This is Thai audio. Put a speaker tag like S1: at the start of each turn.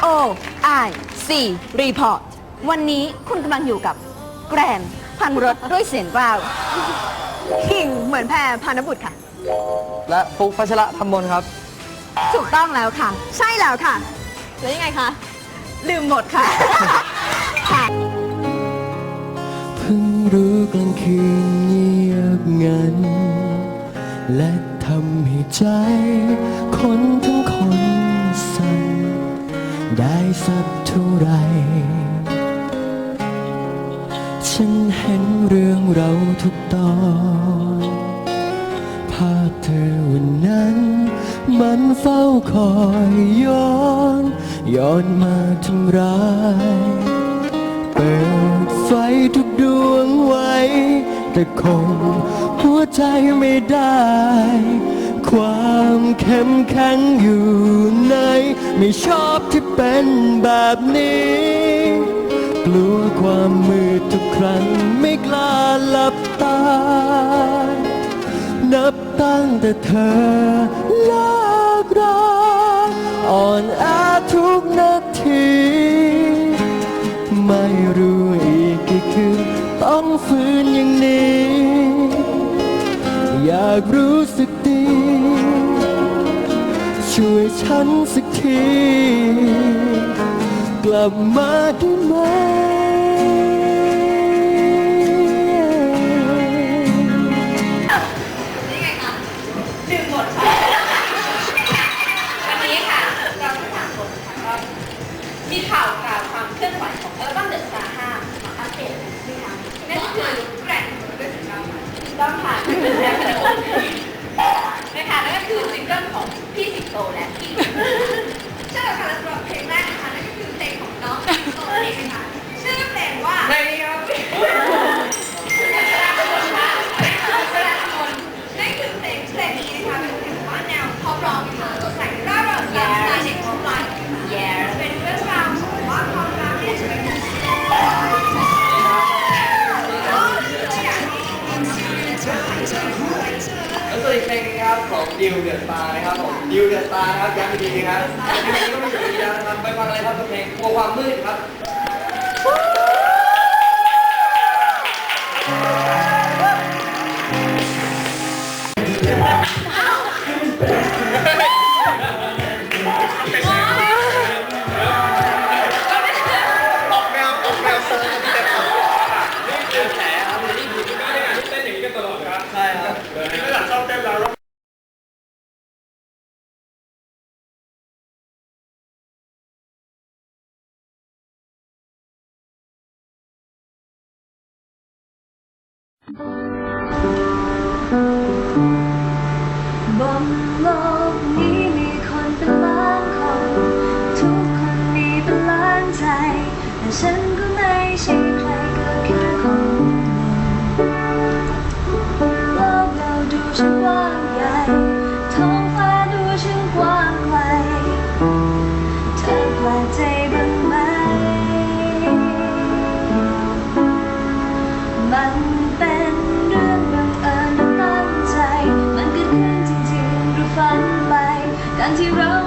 S1: 4รีพอร์ตวันนี้คุณกำลังอยู่กับแกรนพันรถด้วยเสียงกล้าวคิงเหมือนแพรพานบุตรค่ะ
S2: และฟุกพัชระธรรมมนครับ
S1: ถูกต้องแล้วค่ะ ใช่แล้วค่ะ แล้วยังไงคะ ลืมหมดค่ะ ค่ะ
S3: เพิ่งรู้กลางคืนเงียบงัน และทำให้ใจ คนทั้งคนสั่น ได้สักเท่าไร ฉันเห็นเรื่องเราทุกตอน ภาพเธอวันนั้น มันเฝ้าคอยย้อน ย้อนมาทำร้าย เปิดไฟทุกดวงไว้ แต่คงหัวใจไม่ได้ ความเข้มแข็งอยู่ในไม่ชอบที่เป็นแบบนี้ กลัวความมืดทุกครั้งไม่กล้าหลับตา นับตั้งแต่เธอเลิกรักอ่อนแอทุกนาที ไม่รู้อีกกี่คืนต้องฝืนอย่างนี้ อยากรู้สึกดี ช่วยฉันสักที กลับมาได้ไหม
S1: วันนี้ค่ะ เราทั้งสามคนค่ะก็มีข่าวกล่าวความเคลื่อนไหวของอัลบั้มเดอะสตาร์ห้ามาอัปเดตนะคะนั่นก็คือ
S4: แกร่งด้วยสิงเกิล
S1: ต้องค่ะน นะคะนั่นก็คือซิงเกิลของพี่สิงโตและพี่
S4: ใช่ค่ะสำหรับเพลงแรกนะคะนั่นก็คือเพลงของน้องสิงโตเองค่ะชื่อเพลงว่าไ
S2: ม่ครับ
S4: นั่นคือเพลงเพลงนี้นะคะเป็นเพลงว่าแนวพอปร้องค่ะสดใสร่าเริงตามสไตล์เด็กทั่วไป
S1: เป็
S4: นเรื่องราวของว่าความรักเนี่ยจะเป็นอยากให้
S2: แล้วส่วนอีกเพลงนึงครับของดิวเดือดตานะครับผมดิวเดือดตานะครับย้ำอีกทีครับดิวก็ไม่อยู่ดีแล้วนะครับไปฟังเลยครับกับเพลงกลัวความมืดครับใ
S5: บนโลกนี้มีคนเป็นล้านคน ทุกคนมีเป็นล้านใจ แต่ฉันก็ไม่ใช่ใครก็แค่คนงโลกเราดูช่าว้าง and you wrote